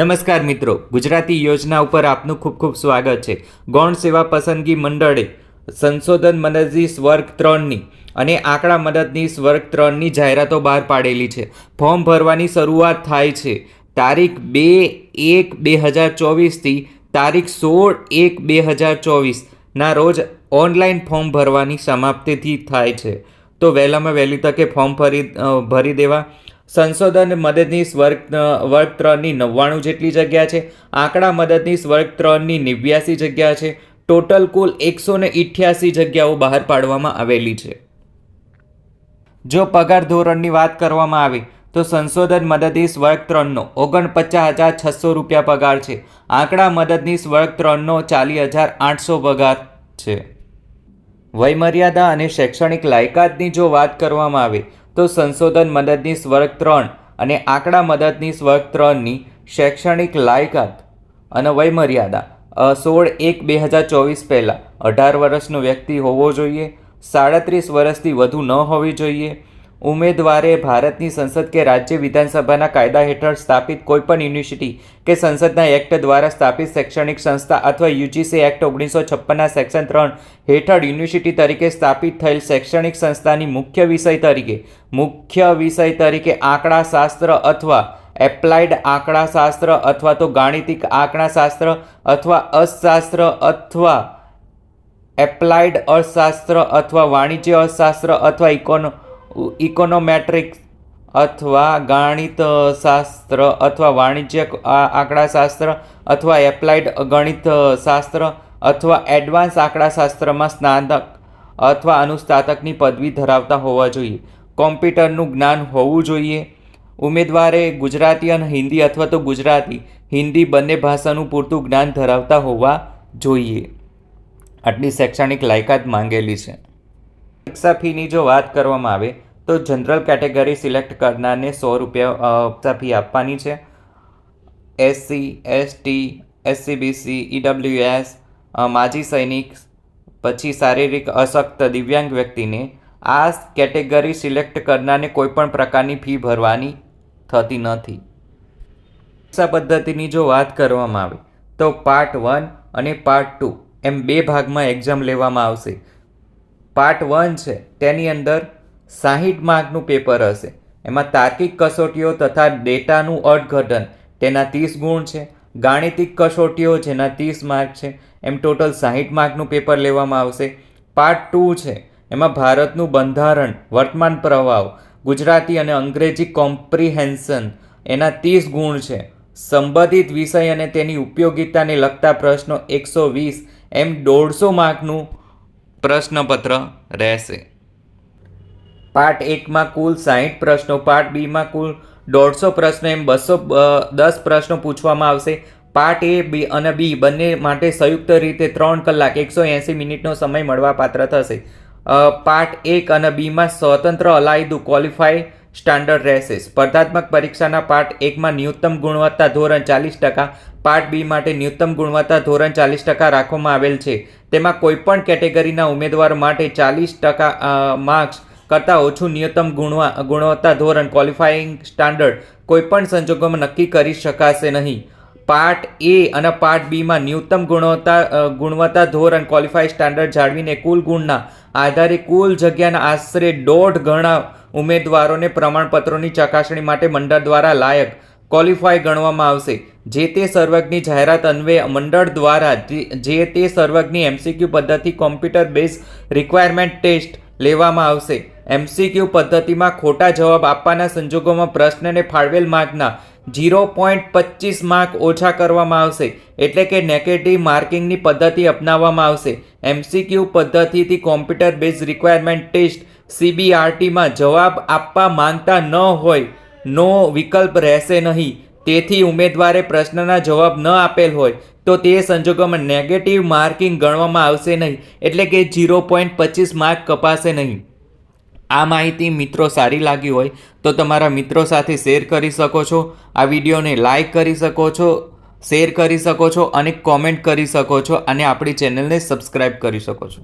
નમસ્કાર મિત્રો, ગુજરાતી યોજના ઉપર આપનું ખૂબ ખૂબ સ્વાગત છે. ગૌણ સેવા પસંદગી મંડળે સંશોધન મદદનીશ વર્ગ ત્રણની અને આંકડા મદદનીશ વર્ગ ત્રણની જાહેરાતો બહાર પાડેલી છે. ફોર્મ ભરવાની શરૂઆત થાય છે તારીખ બે એક બે હજાર ચોવીસથી તારીખ સોળ એક બે હજાર ચોવીસના રોજ ઓનલાઈન ફોર્મ ભરવાની સમાપ્તિથી થાય છે. તો વહેલામાં વહેલી તકે ફોર્મ ભરી ભરી દેવા. સંશોધન મદદનીશ વર્ગ વર્ગ ત્રણની નવ્વાણું જેટલી જગ્યા છે. આંકડા મદદનીશ વર્ગ ત્રણની નેવ્યાસી જગ્યા છે. ટોટલ કુલ એકસો ને ઇઠ્યાસી જગ્યાઓ બહાર પાડવામાં આવેલી છે. જો પગાર ધોરણની વાત કરવામાં આવે, તો સંશોધન મદદનીશ વર્ગ ત્રણનો ઓગણપચાસ હજાર છસો રૂપિયા પગાર છે. આંકડા મદદનીશ વર્ગ ત્રણનો ચાલીસ હજાર આઠસો પગાર છે. વયમર્યાદા અને શૈક્ષણિક લાયકાતની જો વાત કરવામાં આવે તો સંશોધન મદદનીશ વર્ગ ત્રણ અને આંકડા મદદનીશ વર્ગ ત્રણની શૈક્ષણિક લાયકાત અને વયમર્યાદા સોળ એક બે હજાર ચોવીસ પહેલાં. અઢાર વર્ષનો વ્યક્તિ હોવો જોઈએ, સાડત્રીસ વર્ષથી વધુ ન હોવી જોઈએ ઉમેદવારે ભારતની સંસદ કે રાજ્ય વિધાનસભાના કાયદા હેઠળ સ્થાપિત કોઈપણ યુનિવર્સિટી કે સંસદના એક્ટ દ્વારા સ્થાપિત શૈક્ષણિક સંસ્થા અથવા યુજીસી એક્ટ ઓગણીસો છપ્પનના સેક્શન ત્રણ હેઠળ યુનિવર્સિટી તરીકે સ્થાપિત થયેલ શૈક્ષણિક સંસ્થાની મુખ્ય વિષય તરીકે, મુખ્ય વિષય તરીકે આંકડાશાસ્ત્ર અથવા એપ્લાઇડ આંકડાશાસ્ત્ર અથવા તો ગાણિતિક આંકડાશાસ્ત્ર અથવા અર્થશાસ્ત્ર અથવા એપ્લાઇડ અર્થશાસ્ત્ર અથવા વાણિજ્ય અર્થશાસ્ત્ર અથવા ઇકોનો ઇકોનોમેટ્રિક્સ અથવા ગણિત શાસ્ત્ર અથવા વાણિજ્ય આંકડાશાસ્ત્ર અથવા એપ્લાઇડ ગણિત શાસ્ત્ર અથવા એડવાન્સ આંકડાશાસ્ત્રમાં સ્નાતક અથવા અનુસ્નાતકની પદવી ધરાવતા હોવા જોઈએ. કોમ્પ્યુટરનું જ્ઞાન હોવું જોઈએ. ઉમેદવારે ગુજરાતી અને હિન્દી અથવા તો ગુજરાતી, હિન્દી બંને ભાષાનું પૂરતું જ્ઞાન ધરાવતા હોવા જોઈએ. આટલી શૈક્ષણિક લાયકાત માંગેલી છે. પરીક્ષા ફીની જો વાત કરવામાં આવે તો જનરલ કેટેગરી સિલેક્ટ કરનારને સો રૂપિયા ફી આપવાની છે. એસસી એસટી એસસીબીસી ઈડબ્લ્યુએસ માજી સૈનિક, પછી શારીરિક અશક્ત દિવ્યાંગ વ્યક્તિને આ કેટેગરી સિલેક્ટ કરનારને કોઈપણ પ્રકારની ફી ભરવાની થતી નથી. પરીક્ષા પદ્ધતિની જો વાત કરવામાં આવે, તો પાર્ટ વન અને પાર્ટ ટુ એમ બે ભાગમાં એક્ઝામ લેવામાં આવશે. પાર્ટ વન છે, તેની અંદર સાહીઠ માર્કનું પેપર હશે. એમાં તાર્કિક કસોટીઓ તથા ડેટાનું અર્થઘટન, તેના ત્રીસ ગુણ છે. ગાણિતિક કસોટીઓ, જેના ત્રીસ માર્ક છે. એમ ટોટલ સાહીઠ માર્કનું પેપર લેવામાં આવશે. પાર્ટ ટુ છે. એમાં ભારતનું બંધારણ, વર્તમાન પ્રવાહ, ગુજરાતી અને અંગ્રેજી કોમ્પ્રિહેન્શન, એના ત્રીસ ગુણ છે. સંબંધિત વિષય અને તેની ઉપયોગિતાને લગતા પ્રશ્નો એકસો વીસ એમ દોઢસો માર્કનું પ્રશ્નપત્ર રહેશે. પાર્ટ એકમાં કુલ સાહીઠ પ્રશ્નો, પાર્ટ બીમાં કુલ દોઢસો પ્રશ્નો એમ બસો દસ પ્રશ્નો પૂછવામાં આવશે. પાર્ટ એ, બી અને બી બંને માટે સંયુક્ત રીતે ત્રણ કલાક, એકસો એંસી મિનિટનો સમય મળવાપાત્ર થશે. પાર્ટ એક અને બીમાં સ્વતંત્ર અલાયદું ક્વોલિફાય સ્ટાન્ડર્ડ રહેશે. સ્પર્ધાત્મક પરીક્ષાના પાર્ટ એકમાં ન્યૂનતમ ગુણવત્તા ધોરણ ચાલીસ ટકા, પાર્ટ બી માટે ન્યૂનતમ ગુણવત્તા ધોરણ ચાલીસ ટકા રાખવામાં આવેલ છે. તેમાં કોઈપણ કેટેગરીના ઉમેદવાર માટે ચાલીસ ટકા માર્ક્સ કરતાં ઓછું ન્યૂનતમ ગુણવા ગુણવત્તા ધોરણ ક્વોલિફાઈંગ સ્ટાન્ડર્ડ કોઈપણ સંજોગોમાં નક્કી કરી શકાશે નહીં. પાર્ટ એ અને પાર્ટ બીમાં ન્યૂનતમ ગુણવત્તા ગુણવત્તા ધોરણ ક્વોલિફાઈ સ્ટાન્ડર્ડ જાળવીને કુલ ગુણના આધારે કુલ જગ્યાના આશરે દોઢ ગણા ઉમેદવારોને પ્રમાણપત્રોની ચકાસણી માટે મંડળ દ્વારા લાયક ક્વોલિફાય ગણવામાં આવશે. જે તે સર્વજ્ઞની જાહેરાત અન્વયે મંડળ દ્વારા જે તે સર્વજ્ઞની એમસીક્યુ પદ્ધતિ કોમ્પ્યુટર બેઝ રિક્વાયરમેન્ટ ટેસ્ટ લેવામાં આવશે. એમસીક્યુ પદ્ધતિમાં ખોટા જવાબ આપવાના સંજોગોમાં પ્રશ્નને ફાળવેલ માર્કના ઝીરો પોઈન્ટ પચીસ માર્ક ઓછા કરવામાં આવશે. એટલે કે નેગેટિવ માર્કિંગની પદ્ધતિ અપનાવવામાં આવશે. એમસીક્યુ પદ્ધતિથી કોમ્પ્યુટર બેઝ રિક્વાયરમેન્ટ ટેસ્ટ સીબીઆરટીમાં જવાબ આપવા માંગતા ન હોય, નો વિકલ્પ રહેશે નહીં. તેથી ઉમેદવારે પ્રશ્નના જવાબ ન આપેલ હોય, તો તે સંજોગોમાં નેગેટિવ માર્કિંગ ગણવામાં આવશે નહીં. એટલે કે ઝીરો પોઈન્ટ પચીસ માર્ક કપાશે નહીં. આ માહિતી મિત્રો સારી લાગી હોય તો તમારા મિત્રો સાથે શેર કરી શકો છો, આ વિડીયોને લાઈક કરી શકો છો, શેર કરી શકો છો અને કોમેન્ટ કરી શકો છો અને આપણી ચેનલને સબસ્ક્રાઈબ કરી શકો છો.